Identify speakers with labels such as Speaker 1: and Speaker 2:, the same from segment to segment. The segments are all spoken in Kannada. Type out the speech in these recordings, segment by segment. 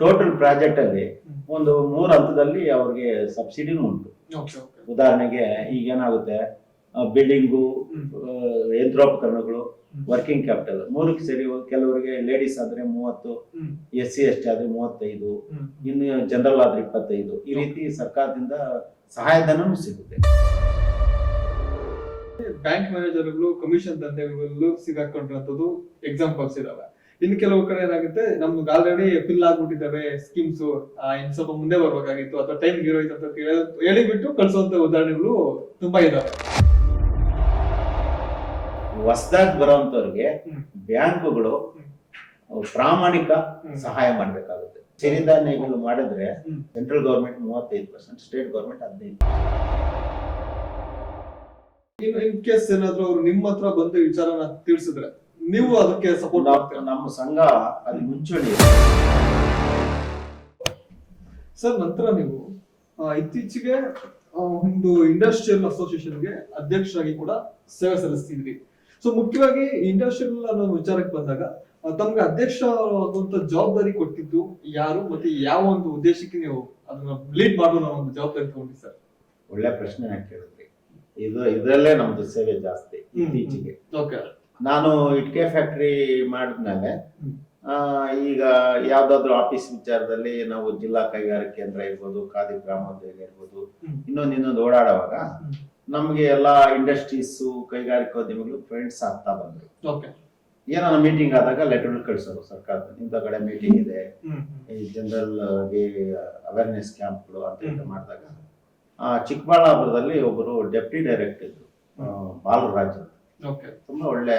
Speaker 1: ಟೋಟಲ್ ಪ್ರಾಜೆಕ್ಟ್ ಅಲ್ಲಿ. ಒಂದು ಮೂರು ಹಂತದಲ್ಲಿ ಅವ್ರಿಗೆ ಸಬ್ಸಿಡಿನೂ ಉಂಟು. ಉದಾಹರಣೆಗೆ ಈಗ ಏನಾಗುತ್ತೆ? ಬಿಲ್ಡಿಂಗು ಯಂತ್ರೋಪಕರಣಗಳು ವರ್ಕಿಂಗ್ ಕ್ಯಾಪಿಟಲ್ ಮೂರಕ್ಕೆ ಸೇರಿ ಕೆಲವರಿಗೆ ಲೇಡೀಸ್ ಆದ್ರೆ ಮೂವತ್ತು. ಎಸ್ ಸಿ ಎಸ್ ಟಿ ಆದ್ರೆ ಮೂವತ್ತೈದು. ಇನ್ನು ಜನರಲ್ ಆದ್ರೆ ಇಪ್ಪತ್ತೈದು. ಈ ರೀತಿ ಸರ್ಕಾರದಿಂದ ಸಹಾಯಧನನೂ ಸಿಗುತ್ತೆ.
Speaker 2: ಬ್ಯಾಂಕ್ ಮ್ಯಾನೇಜರ್ಗಳು ಕಮಿಷನ್ ದಂಧೆಗಳು ಸಿಗಾಕೊಂಡಿರೋದು ಎಕ್ಸಾಂಪಲ್ಸ್ ಇದಾವೆ. ಇನ್ನು ಕೆಲವು ಕಡೆ ಏನಾಗುತ್ತೆ ನಮ್ಗೆ ಆಲ್ರೆಡಿ ಫಿಲ್ ಆಗ್ಬಿಟ್ಟಿದ್ದಾವೆ ಸ್ಕೀಮ್ಸ್ ಇನ್ ಸ್ವಲ್ಪ ಮುಂದೆ ಬರ್ಬೇಕಾಗಿತ್ತು ಅಥವಾ ಟೈಮ್ ಇರೋಯ್ತು ಅಂತ ಹೇಳಿಬಿಟ್ಟು ಕಳಿಸುವಂತ ಉದಾಹರಣೆಗಳು ತುಂಬಾ ಇದಾವೆ
Speaker 1: ಹೊಸದಾಗಿ ಬರೋಂಥವ್ರಿಗೆ. ಬ್ಯಾಂಕುಗಳು. ಪ್ರಾಮಾಣಿಕ ಸಹಾಯ ಮಾಡ್ಬೇಕಾಗುತ್ತೆ ಸಿರಿಧಾನ್ಯಗಳು ಮಾಡಿದ್ರೆ. ಸೆಂಟ್ರಲ್ ಗೌರ್ಮೆಂಟ್ ಮೂವತ್ತೈದು ಪರ್ಸೆಂಟ್ ಸ್ಟೇಟ್ ಗೌರ್ಮೆಂಟ್ ಹದಿನೈದು
Speaker 2: ಇನ್ ಕೇಸ್ ಏನಾದ್ರು ಅವ್ರು ನಿಮ್ಮ ಹತ್ರ ಬಂದು ವಿಚಾರನ ತಿಳಿಸಿದ್ರೆ ನೀವು ಅದಕ್ಕೆ ಸಪೋರ್ಟ್ ಮಾಡ್ತೀರಾ?
Speaker 1: ನಮ್ಮ ಸಂಘ ಅಲ್ಲಿ ಮುಂಚೂಣಿ.
Speaker 2: ಸರ್ ನಂತರ ನೀವು ಆ, ಇತ್ತೀಚೆಗೆ ಒಂದು ಇಂಡಸ್ಟ್ರಿಯಲ್ ಅಸೋಸಿಯೇಷನ್ಗೆ ಅಧ್ಯಕ್ಷರಾಗಿ ಕೂಡ ಸೇವೆ ಸಲ್ಲಿಸ್ತಿದ್ರಿ. ಸೊ ಮುಖ್ಯವಾಗಿ ಇಂಡಸ್ಟ್ರಿಯಲ್ ಅನ್ನೋ ವಿಚಾರಕ್ಕೆ ಬಂದಾಗ ತಮ್ಗೆ ಅಧ್ಯಕ್ಷ ಆಗುವಂತ ಜವಾಬ್ದಾರಿ ಕೊಟ್ಟಿದ್ದು ಯಾರು ಮತ್ತೆ ಯಾವ ಒಂದು ಉದ್ದೇಶಕ್ಕೆ ನೀವು ಅದನ್ನ ಲೀಡ್ ಮಾಡೋ ಒಂದು ಜವಾಬ್ದಾರಿ ತಗೊಂಡಿ ಸರ್?
Speaker 1: ಒಳ್ಳೆ ಪ್ರಶ್ನೆ ಕೇಳಿದ್ರಿ ಇದು ಇದರಲ್ಲೇ ನಮ್ದು ಸೇವೆ ಜಾಸ್ತಿ. ಇತ್ತೀಚೆಗೆ.
Speaker 2: ಓಕೆ
Speaker 1: ನಾನು ಇಟ್ಕೆ ಫ್ಯಾಕ್ಟ್ರಿ ಮಾಡಿದ್ಮೇಲೆ ಆ, ಈಗ ಯಾವ್ದಾದ್ರು ಆಫೀಸ್ ವಿಚಾರದಲ್ಲಿ ನಾವು ಜಿಲ್ಲಾ ಕೈಗಾರಿಕಾ ಕೇಂದ್ರ ಇರ್ಬೋದು ಖಾದಿ ಗ್ರಾಮೋದ್ಯೋಗ ಇರ್ಬೋದು. ಇನ್ನೊಂದು ಇನ್ನೊಂದು ಓಡಾಡುವಾಗ. ನಮ್ಗೆ ಎಲ್ಲಾ ಇಂಡಸ್ಟ್ರೀಸ್ ಕೈಗಾರಿಕೋದ್ಯಮಗಳು ಫ್ರೆಂಡ್ಸ್ ಆಗ್ತಾ ಬಂದ್ರು.
Speaker 2: ಓಕೆ
Speaker 1: ಏನಾರ ಮೀಟಿಂಗ್ ಆದಾಗ ಲೆಟರ್ ಕಳಿಸೋರು ಸರ್ಕಾರದ ಇಂಥ ಕಡೆ ಮೀಟಿಂಗ್ ಇದೆ ಈ ಜನರಲ್ ಅವೇರ್ನೆಸ್ ಕ್ಯಾಂಪ್ಗಳು ಅಂತ ಮಾಡಿದಾಗ ಚಿಕ್ಕಬಳ್ಳಾಪುರದಲ್ಲಿ ಒಬ್ಬರು ಡೆಪ್ಟಿ ಡೈರೆಕ್ಟರ್ ಇದ್ರು ಬಾಲರಾಜ್ ತುಂಬಾ ಒಳ್ಳೆ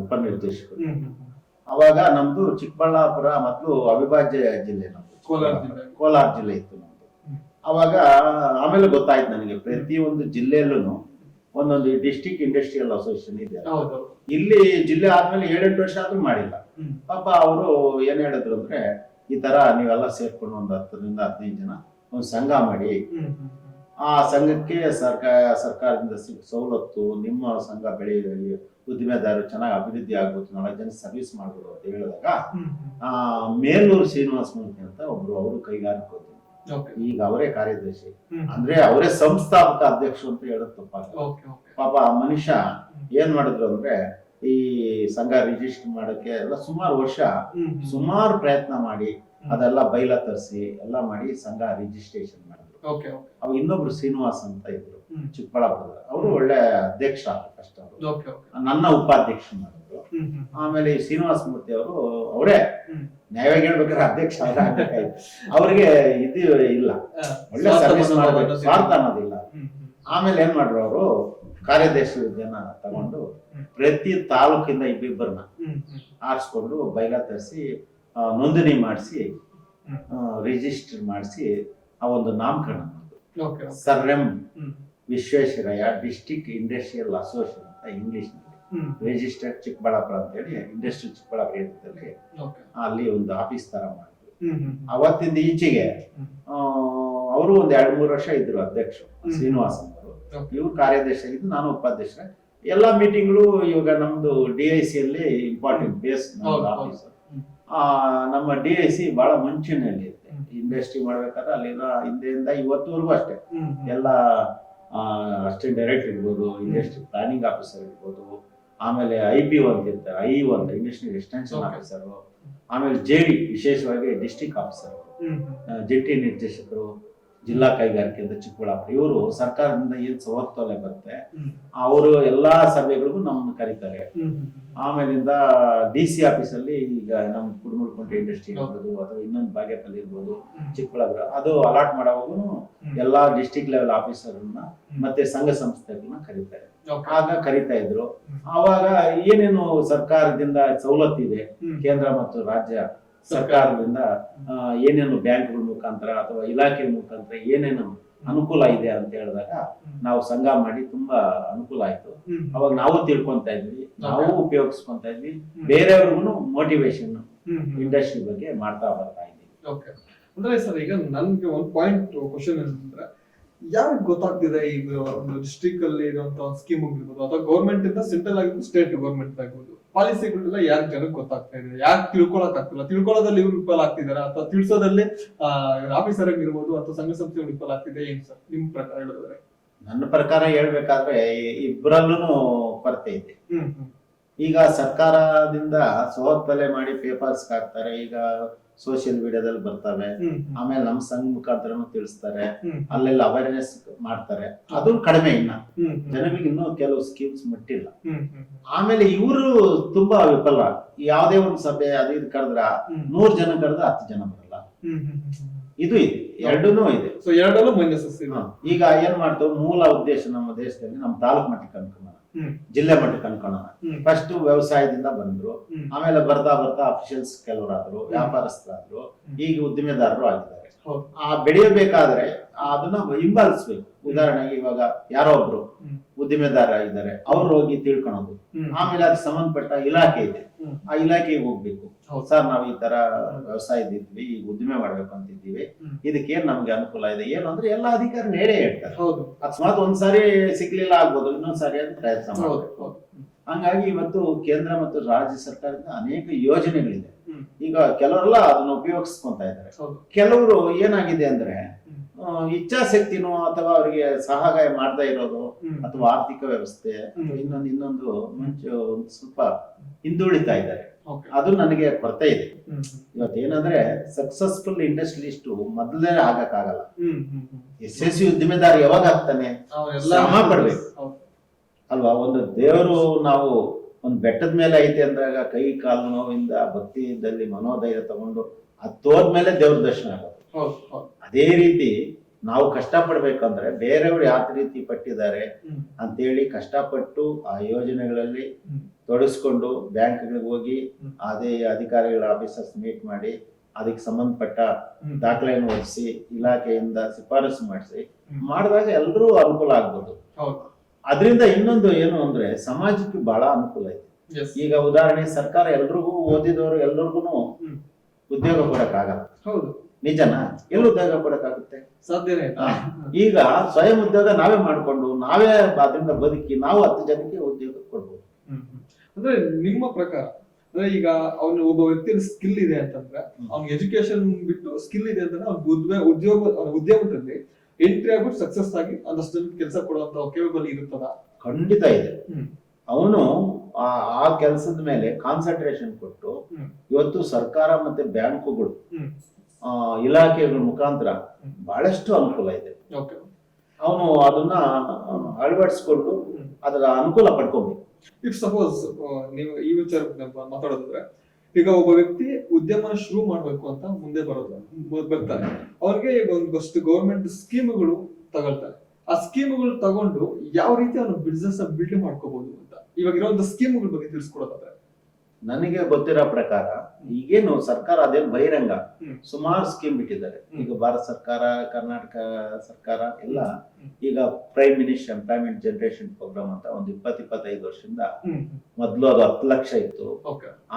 Speaker 1: ಉಪನಿರ್ದೇಶಕ ಉಪನಿರ್ದೇಶಕರು. ಅವಾಗ ನಮ್ದು ಚಿಕ್ಕಬಳ್ಳಾಪುರ ಮತ್ತು ಅವಿಭಾಜ್ಯ ಜಿಲ್ಲೆ ನಮ್ದು
Speaker 2: ಕೋಲಾರ ಜಿಲ್ಲೆ.
Speaker 1: ಕೋಲಾರ ಜಿಲ್ಲೆ ಇತ್ತು ನಮ್ದು. ಅವಾಗ ಆಮೇಲೆ ಗೊತ್ತಾಯ್ತು ನನಗೆ ಪ್ರತಿ ಒಂದು ಜಿಲ್ಲೆಯಲ್ಲೂ ಒಂದೊಂದು ಡಿಸ್ಟಿಕ್ ಇಂಡಸ್ಟ್ರಿಯಲ್ ಅಸೋಸಿಯೇಷನ್ ಇದೆ ಇಲ್ಲಿ ಜಿಲ್ಲೆ ಆದ್ಮೇಲೆ ಏಳೆಂಟು ವರ್ಷ ಆದ್ರೂ ಮಾಡಿಲ್ಲ. ಪಾಪ ಅವರು ಏನ್ ಹೇಳಿದ್ರು ಅಂದ್ರೆ ಈ ತರ ನೀವೆಲ್ಲ ಸೇರ್ಕೊಂಡು ಒಂದು ಹತ್ತರಿಂದ ಹದಿನೈದು ಜನ ಒಂದು ಸಂಘ ಮಾಡಿ. ಆ ಸಂಘಕ್ಕೆ ಸರ್ಕಾರ ಸರ್ಕಾರದಿಂದ ಸಿಗೋ ಸವಲತ್ತು ನಿಮ್ಮ ಸಂಘ ಬೆಳೆಯಲ್ಲಿ ಉದ್ದಿಮೆದಾರರು ಚೆನ್ನಾಗಿ ಅಭಿವೃದ್ಧಿ ಆಗ್ಬೋದು ನಾಲ್ಕು ಜನ ಸರ್ವಿಸ್ ಮಾಡ್ಬೋದು ಅಂತ ಹೇಳಿದಾಗ. ಆ ಮೇಲೂರು ಶ್ರೀನಿವಾಸ ಮೂರ್ತಿ ಅಂತ ಒಬ್ರು ಅವರು ಕೈಗಾರಿಕೋದ್ಯಮಿ ಈಗ ಅವರೇ ಕಾರ್ಯದರ್ಶಿ. ಅಂದ್ರೆ ಅವರೇ ಸಂಸ್ಥಾಪಕ ಅಧ್ಯಕ್ಷರು ಅಂತ ಹೇಳೋದು
Speaker 2: ಓಕೆ
Speaker 1: ಪಾಪ ಆ ಮನುಷ್ಯ ಏನ್ ಮಾಡಿದ್ರು ಅಂದ್ರೆ ಈ ಸಂಘ ರಿಜಿಸ್ಟರ್ ಮಾಡಕ್ಕೆ ಎಲ್ಲ ಸುಮಾರು ವರ್ಷ. ಸುಮಾರು ಪ್ರಯತ್ನ ಮಾಡಿ ಅದೆಲ್ಲ ಬೈಲ ತರಿಸಿ ಎಲ್ಲ ಮಾಡಿ ಸಂಘ ರಿಜಿಸ್ಟ್ರೇಷನ್ ಮಾಡಿದ್ರು. ಅವಾಗ ಇನ್ನೊಬ್ರು ಶ್ರೀನಿವಾಸ್ ಅಂತ ಇದ್ರು. ಚಿಕ್ಕಬಳ್ಳಾಪುರದ ಅವರು ಒಳ್ಳೆ ಅಧ್ಯಕ್ಷ ಫಸ್ಟ್ ಅವರು. ನನ್ನ ಉಪಾಧ್ಯಕ್ಷ ಮಾಡಿದ್ರು. ಆಮೇಲೆ ಈ ಶ್ರೀನಿವಾಸ ಮೂರ್ತಿ ಅವರು ಅವರೇ. ನ್ಯಾಯವಾಗಿ ಹೇಳ್ಬೇಕಾದ್ರೆ ಅಧ್ಯಕ್ಷ ಅವ್ರಿಗೆ ಇದು ಇಲ್ಲ. ಒಳ್ಳೆ ಸರ್ವಿಸ್ ಮಾಡಬೇಕು. ಸ್ವಾರ್ಥ ಅನ್ನೋದಿಲ್ಲ. ಆಮೇಲೆ ಏನ್ ಮಾಡ್ರು ಅವರು? ಕಾರ್ಯದರ್ಶಿ ಜನ ತಗೊಂಡು ಪ್ರತಿ ತಾಲೂಕಿಂದ ಇಬ್ಬಿಬ್ಬರನ್ನ. ಆರಿಸ್ಕೊಂಡು ಬೈಲ ತರಿಸಿ ನೋಂದಣಿ ಮಾಡಿಸಿ. ರಿಜಿಸ್ಟರ್ ಮಾಡಿಸಿ ಆ ಒಂದು ನಾಮಕರಣ ಮಾಡಿದ್ರು
Speaker 2: okay okay.
Speaker 1: Sir M Visvesvaraya district industrial association ಅಂತ ಇಂಗ್ಲಿಷ್. ರಿಜಿಸ್ಟರ್ಡ್ ಚಿಕ್ಕಬಳ್ಳಾಪುರ ಅಂತೇಳಿ ಇಂಡಸ್ಟ್ರಿ ಚಿಕ್ಕಬಳ್ಳಾಪುರ ಏರಿಯಾದಲ್ಲಿ
Speaker 2: ಓಕೆ.
Speaker 1: ಅಲ್ಲಿ ಒಂದು ಆಫೀಸ್ ತರ ಮಾಡಿದ್ರು. ಅವತ್ತಿಂದ ಈಚೆಗೆ ಅವರು ಒಂದ್ ಎರಡ್ ಮೂರು ವರ್ಷ ಇದ್ರು ಅಧ್ಯಕ್ಷರು
Speaker 2: ಶ್ರೀನಿವಾಸ್
Speaker 1: ಶ್ರೀನಿವಾಸನ್ ಅವರು. ಇವ್ರು ಕಾರ್ಯದರ್ಶಿ ಆಗಿದ್ದು ನಾನು ಉಪಾಧ್ಯಕ್ಷ ಎಲ್ಲಾ ಮೀಟಿಂಗ್ಗಳು ಇವಾಗ ನಮ್ದು ಡಿ ಐ ಸಿ ಅಲ್ಲಿ ಇಂಪಾರ್ಟೆಂಟ್ ಬೇಸ್ ಆಫೀಸ್. ನಮ್ಮ ಡಿ ಐ ಸಿ ಬಹಳ ಮುಂಚಿನಲ್ಲಿ. ಇಂಡಸ್ಟ್ರಿ ಮಾಡ್ಬೇಕಾದ್ರೆ ಅಲ್ಲಿರೋ ಹಿಂದೆಯಿಂದ ಇವತ್ತುವರೆಗೂ ಅಷ್ಟೇ. ಎಲ್ಲ ಅಷ್ಟೇ ಡೈರೆಕ್ಟರ್ ಇರ್ಬೋದು ಇಂಡಸ್ಟ್ರಿ ಪ್ಲಾನಿಂಗ್ ಆಫೀಸರ್ ಇರ್ಬೋದು ಆಮೇಲೆ ಐ ಬಿ ಅಂತ ಇರ್ತಾರೆ ಐ ಅಂತ ಇಂಡಸ್ಟ್ರಿ ಎಕ್ಸ್ಟೆನ್ಷನ್ ಆಫೀಸರು ಆಮೇಲೆ ಜೆ ಡಿ ವಿಶೇಷವಾಗಿ ಡಿಸ್ಟಿಕ್ ಆಫೀಸರ್. ಜಂಟಿ ನಿರ್ದೇಶಕರು ಜಿಲ್ಲಾ ಕೈಗಾರಿಕೆ ಅಂತ ಚಿಕ್ಕಬಳ್ಳಾಪುರ ಇವರು ಸರ್ಕಾರದಿಂದ ಏನ್ ಸವಲತ್ತುಲೆ ಬರುತ್ತೆ ಅವರು ಎಲ್ಲಾ ಸಭೆಗಳಿಗೂ ನಮ್ಮನ್ನು ಕರೀತಾರೆ. ಆಮೇಲಿಂದ ಡಿ ಸಿ ಆಫೀಸಲ್ಲಿ ಈಗ ನಮ್ ಕುಡುಮುಡ್ಕೊಂಡೆ ಇಂಡಸ್ಟ್ರಿ ಇರ್ಬೋದು ಅಥವಾ ಇನ್ನೊಂದು ಬಾಗೇಪಲ್ಲಿ ಇರ್ಬೋದು ಚಿಕ್ಕಬಳ್ಳಾಪುರ ಅದು ಅಲಾಟ್ ಮಾಡೋವಾಗೂ ಎಲ್ಲಾ ಡಿಸ್ಟಿಕ್ ಲೆವೆಲ್ ಆಫೀಸರ್ನ ಮತ್ತೆ ಸಂಘ ಸಂಸ್ಥೆಗಳನ್ನ ಕರೀತಾರೆ. ಆಗ ಕರೀತಾ ಇದ್ರು.
Speaker 2: ಅವಾಗ
Speaker 1: ಆವಾಗ ಏನೇನು ಸರ್ಕಾರದಿಂದ ಸವಲತ್ತಿದೆ. ಕೇಂದ್ರ ಮತ್ತು ರಾಜ್ಯ ಸರ್ಕಾರದಿಂದ ಏನೇನು ಬ್ಯಾಂಕ್ಗಳ ಮುಖಾಂತರ ಅಥವಾ ಇಲಾಖೆ ಮುಖಾಂತರ ಏನೇನು ಅನುಕೂಲ ಇದೆ ಅಂತ ಹೇಳಿದಾಗ. ನಾವು ಸಂಘ ಮಾಡಿ ತುಂಬಾ ಅನುಕೂಲ ಆಯ್ತು ಅವಾಗ ನಾವು ತಿಳ್ಕೊಂತ ಇದ್ವಿ ನಾವು ಉಪಯೋಗಿಸ್ಕೊಂತ ಇದ್ವಿ. ಬೇರೆಯವ್ರಿಗೂ ಮೋಟಿವೇಶನ್. ಇಂಡಸ್ಟ್ರಿ ಬಗ್ಗೆ ಮಾಡ್ತಾ ಬರ್ತಾ ಇದ್ದೀವಿ
Speaker 2: ಓಕೆ ಅಂದ್ರೆ ಸರ್ ಈಗ ನನ್ಗೆ ಒಂದು ಪಾಯಿಂಟ್ ಕ್ವಶನ್ ಏನಂದ್ರೆ ಯಾರು ಗೊತ್ತಾಗ್ತಿದೆ ಈಗ ಒಂದು ಡಿಸ್ಟ್ರಿಕ್ಟ್ ಅಲ್ಲಿ ಇರುವಂತ ಸ್ಕೀಮ್ ಇರ್ಬೋದು ಅಥವಾ ಗೌರ್ಮೆಂಟ್ ಇಂದ ಸೆಂಟ್ರಲ್ ಆಗಿರ್ಬೋದು ಸ್ಟೇಟ್ ಗೌರ್ಮೆಂಟ್ ಆಗ್ಬೋದು ಪಾಲಿಸಿಗಳೆಲ್ಲ ಯಾರು ಜನಕ್ಕೆ ಗೊತ್ತಾಗ್ತಾ ಇದೆ ಯಾರು ತಿಳ್ಕೊಳಕ್ ಆಗ್ತಿಲ್ಲ. ತಿಳ್ಕೊಳ್ಳೋದಲ್ಲಿ ಇವ್ರು ವಿಫಲ ಆಗ್ತಿದಾರ? ಅಥವಾ ತಿಳಿಸೋದಲ್ಲಿ ಆಫೀಸರ್ ಇರ್ಬೋದು ಅಥವಾ ಸಂಘ ಸಂಸ್ಥೆಗಳು ವಿಫಲ ಆಗ್ತಿದೆ ಏನ್ ಸರ್? ನಿಮ್ ಪ್ರಕಾರ ಹೇಳಿದ್ರೆ
Speaker 1: ನನ್ನ ಪ್ರಕಾರ ಹೇಳ್ಬೇಕಾದ್ರೆ ಇಬ್ಬರಲ್ಲೂ ಕೊರತೆ ಇದೆ. ಈಗ ಸರ್ಕಾರದಿಂದ ಸೋತ್ ಮಾಡಿ ಪೇಪರ್ಸ್ ಹಾಕ್ತಾರೆ. ಈಗ ಸೋಷಿಯಲ್ ಮೀಡಿಯಾದಲ್ಲಿ ಬರ್ತವೆ. ಆಮೇಲೆ ನಮ್ಮ ಸಂಘ ಮುಖಾಂತರನು ತಿಳಿಸ್ತಾರೆ. ಅಲ್ಲೆಲ್ಲ ಅವೇರ್ನೆಸ್ ಮಾಡ್ತಾರೆ. ಅದು ಕಡಿಮೆ ಇನ್ನ. ಜನಗಳಿಗೆ ಇನ್ನೂ ಕೆಲವು ಸ್ಕೀಮ್ಸ್ ಮುಟ್ಟಿಲ್ಲ. ಆಮೇಲೆ ಇವರು ತುಂಬಾ ವಿಫಲ. ಯಾವುದೇ ಒಂದು ಸಭೆ ಅದು ಇದು ಕರೆದ್ರ ನೂರ್ ಜನ ಕರೆದ್ರೆ ಹತ್ತು ಜನ ಬರಲ್ಲ. ಇದು ಇದೆ. ಎರಡೂನು ಇದೆ. ಈಗ ಏನ್ ಮಾಡ್ತೇವೆ? ಮೂಲ ಉದ್ದೇಶ ನಮ್ಮ ದೇಶದಲ್ಲಿ ನಮ್ಮ ತಾಲೂಕ್ ಮಟ್ಟಕ್ಕೆ
Speaker 2: ಹ್ಮ್
Speaker 1: ಜಿಲ್ಲೆ ಮಟ್ಟಕ್ಕೆ ಅನ್ಕೊಳ್ಳೋಣ ಫಸ್ಟ್ ವ್ಯವಸಾಯದಿಂದ ಬಂದ್ರು. ಆಮೇಲೆ ಬರ್ತಾ ಬರ್ತಾ ಅಫಿಷಿಯಲ್ಸ್ ಕೆಲವರಾದ್ರು ವ್ಯಾಪಾರಸ್ಥರಾದ್ರು ಈಗ ಉದ್ದಿಮೆದಾರರು ಆಗಿದ್ದಾರೆ. ಆ ಬೆಳೆಯಬೇಕಾದ್ರೆ ಅದನ್ನ ಹಿಂಬಾಲಿಸ್ಬೇಕು. ಉದಾಹರಣೆಗೆ ಇವಾಗ ಯಾರೋ ಒಬ್ರು
Speaker 2: ಉದ್ದಿಮೆದಾರಾಗಿದ್ದಾರೆ
Speaker 1: ಉದ್ದಿಮೆದಾರ ಇದ್ದಾರೆ ಅವ್ರು ಹೋಗಿ ತಿಳ್ಕೊಳೋದು. ಆಮೇಲೆ ಅದಕ್ಕೆ ಸಂಬಂಧಪಟ್ಟ ಇಲಾಖೆ ಇದೆ. ಆ ಇಲಾಖೆಗೆ ಹೋಗ್ಬೇಕು. ಸರ್ ನಾವು ಈ ತರ ವ್ಯವಸಾಯದಿದ್ವಿ ಈಗ ಉದ್ದಿಮೆ ಮಾಡ್ಬೇಕು ಅಂತಿದ್ದೀವಿ.
Speaker 2: ಇದ್ದೀವಿ
Speaker 1: ಇದಕ್ಕೆ ಏನ್ ನಮ್ಗೆ ಅನುಕೂಲ ಇದೆ? ಏನು ಅಂದ್ರೆ ಎಲ್ಲ ಅಧಿಕಾರಿ ನೇರೇ ಹೇಳ್ತಾರೆ. ಅಕಸ್ಮಾತ್ ಒಂದ್ಸಾರಿ ಸಿಗ್ಲಿಲ್ಲ ಆಗ್ಬೋದು ಇನ್ನೊಂದ್ಸಾರಿ ಅಂತ
Speaker 2: ಹೌದು
Speaker 1: ಹಂಗಾಗಿ ಇವತ್ತು ಕೇಂದ್ರ ಮತ್ತು ರಾಜ್ಯ ಸರ್ಕಾರದಿಂದ ಅನೇಕ ಯೋಜನೆಗಳಿದೆ. ಈಗ ಕೆಲವರೆಲ್ಲ ಅದನ್ನ ಉಪಯೋಗಿಸ್ಕೊಂತ ಇದ್ದಾರೆ. ಕೆಲವರು ಏನಾಗಿದೆ ಅಂದ್ರೆ ಇಚ್ಛಾಶಕ್ತಿನೋ ಅಥವಾ ಅವರಿಗೆ ಸಹಾಯ ಮಾಡ್ತಾ ಇರೋದು ಅಥವಾ ಆರ್ಥಿಕ ವ್ಯವಸ್ಥೆ ಇನ್ನೊಂದು ಇನ್ನೊಂದು ಮುಂಚೆ ಸ್ವಲ್ಪ ಹಿಂದುಳಿತಾ ಇದ್ದಾರೆ. ಅದು ನನಗೆ ಕೊರತೆ ಇದೆ. ಇವತ್ತೇನಂದ್ರೆ ಸಕ್ಸಸ್ಫುಲ್ ಇಂಡಸ್ಟ್ರಿಲಿಸ್ಟ್ ಮೊದಲೇ ಆಗಕ್ಕಾಗಲ್ಲ. ಯಶಸ್ವಿ ಉದ್ದಿಮೆದಾರ ಯಾವಾಗ ಆಗ್ತಾನೆ? ಶ್ರಮ ಪಡ್ಬೇಕು. ಅಲ್ವಾ ಒಂದು ದೇವರು ನಾವು ಒಂದು ಬೆಟ್ಟದ ಮೇಲೆ ಐತೆ ಅಂದಾಗ ಕೈ ಕಾಲು ನೋವಿಂದ ಭಕ್ತಿಯಲ್ಲಿ ಮನೋಧೈರ್ಯ ತಗೊಂಡು ಅದು ತೋದ್ಮೇಲೆ ದೇವ್ರ ದರ್ಶನ
Speaker 2: ಆಗುತ್ತೆ.
Speaker 1: ಅದೇ ರೀತಿ ನಾವು ಕಷ್ಟಪಡ್ಬೇಕಂದ್ರೆ ಬೇರೆಯವ್ರು ಯಾವ ರೀತಿ ಪಟ್ಟಿದ್ದಾರೆ
Speaker 2: ಅಂತ
Speaker 1: ಅಂತೇಳಿ ಕಷ್ಟಪಟ್ಟು ಆ ಯೋಜನೆಗಳಲ್ಲಿ
Speaker 2: ತೊಡಸ್ಕೊಂಡು
Speaker 1: ತೊಡಗಿಸ್ಕೊಂಡು ಬ್ಯಾಂಕ್ಗಳಿಗೆ ಹೋಗಿ. ಅದೇ ಅಧಿಕಾರಿಗಳ ಆಫೀಸರ್ಸ್ ಮೀಟ್ ಮಾಡಿ ಅದಕ್ಕೆ ಸಂಬಂಧಪಟ್ಟ ದಾಖಲೆಯನ್ನು ಒದಿಸಿ ಇಲಾಖೆಯಿಂದ ಶಿಫಾರಸು ಮಾಡಿಸಿ. ಮಾಡಿದಾಗ ಎಲ್ಲರೂ ಅನುಕೂಲ ಆಗ್ಬೋದು. ಅದರಿಂದ ಇನ್ನೊಂದು ಏನು ಅಂದ್ರೆ ಸಮಾಜಕ್ಕೆ ಬಹಳ ಅನುಕೂಲ ಇದೆ ಈಗ ಉದಾಹರಣೆ ಸರ್ಕಾರ ಎಲ್ರಿಗೂ ಓದಿದವರು ಎಲ್ರಿಗೂ ಉದ್ಯೋಗ ಕೊಡಕ್ಕಾಗಲ್ಲ.
Speaker 2: ಹೌದು.
Speaker 1: ನಿಜನಾ? ಎಲ್ಲಿ ಉದ್ಯೋಗ ಕೊಡಕ್ಕಾಗುತ್ತೆ?
Speaker 2: ಸಾಧ್ಯನೇ
Speaker 1: ಈಗ ಸ್ವಯಂ ಉದ್ಯೋಗ ನಾವೇ ಮಾಡ್ಕೊಂಡು ನಾವೇ ಅದರಿಂದ ಬದುಕಿ ನಾವು ಹತ್ತು ಜನಕ್ಕೆ ಉದ್ಯೋಗ ಕೊಡ್ಬೋದು.
Speaker 2: ಅಂದ್ರೆ ನಿಮ್ಮ ಪ್ರಕಾರ ಅಂದ್ರೆ ಈಗ ಅವನ ಒಬ್ಬ ವ್ಯಕ್ತಿ ಸ್ಕಿಲ್ ಇದೆ ಅಂತಂದ್ರೆ
Speaker 1: ಅವ್ನ
Speaker 2: ಅವ್ನಿಗೆ ಎಜುಕೇಶನ್ ಬಿಟ್ಟು ಸ್ಕಿಲ್ ಇದೆ ಅಂತಂದ್ರೆ ಅವ್ನಿಗೆ ಉದ್ಯೋಗ ಉದ್ಯೋಗದಲ್ಲಿ ಎಂಟ್ರಿ ಆಗ್ಬಿಟ್ಟು ಸಕ್ಸಸ್ ಆಗಿ ಒಂದಷ್ಟು ಕೆಲಸ ಕೊಡುವಂತ ಕೇವಲ್ ಇರುತ್ತದ
Speaker 1: ಖಂಡಿತ ಇದೆ. ಅವನು ಆ ಕೆಲಸದ ಮೇಲೆ ಕಾನ್ಸಂಟ್ರೇಷನ್ ಕೊಟ್ಟು ಇವತ್ತು ಸರ್ಕಾರ ಮತ್ತೆ ಬ್ಯಾಂಕುಗಳು ಇಲಾಖೆಗಳ ಮುಖಾಂತರ ಬಹಳಷ್ಟು ಅನುಕೂಲ ಇದೆ.
Speaker 2: ಓಕೆ.
Speaker 1: ಅವನು ಅದನ್ನ ಅಳವಡಿಸ್ಕೊಂಡು. ಅದರ ಅನುಕೂಲ ಪಡ್ಕೊಬೇಕು.
Speaker 2: ಇಫ್ ಸಪೋಸ್ ನೀವು ಈ ವಿಚಾರ ಮಾತಾಡೋದಾದ್ರೆ ಈಗ ಒಬ್ಬ ವ್ಯಕ್ತಿ ಉದ್ಯಮ ಶುರು ಮಾಡ್ಬೇಕು ಅಂತ ಮುಂದೆ ಬರೋದು ಬರ್ತಾರೆ. ಅವ್ರಿಗೆ ಈಗ ಒಂದಷ್ಟು ಗೌರ್ಮೆಂಟ್ ಸ್ಕೀಮ್ಗಳು ತಗೊಳ್ತಾರೆ. ಆ ಸ್ಕೀಮ್ಗಳು ತಗೊಂಡು ಯಾವ ರೀತಿ ಅವನು ಬಿಸ್ನೆಸ್ ಬಿಲ್ಡ್ ಮಾಡ್ಕೋಬಹುದು ಅಂತ. ಇವಾಗ ಒಂದು ಸ್ಕೀಮ್ಗಳ ಬಗ್ಗೆ ತಿಳಿಸ್ಕೊಡೋದಾದ್ರೆ
Speaker 1: ನನಗೆ ಗೊತ್ತಿರೋ ಪ್ರಕಾರ ಈಗೇನು ಸರ್ಕಾರ ಅದೇನು ಬಹಿರಂಗ. ಸುಮಾರು ಸ್ಕೀಮ್ ಬಿಟ್ಟಿದ್ದಾರೆ. ಈಗ ಭಾರತ ಸರ್ಕಾರ ಕರ್ನಾಟಕ ಸರ್ಕಾರ ಎಲ್ಲ ಈಗ prime minister employment generation programme ಅಂತ ಒಂದು ಇಪ್ಪತ್ ಇಪ್ಪತ್ತೈದು ವರ್ಷದಿಂದ ಮೊದಲು ಅದು ಹತ್ತು ಲಕ್ಷ ಇತ್ತು.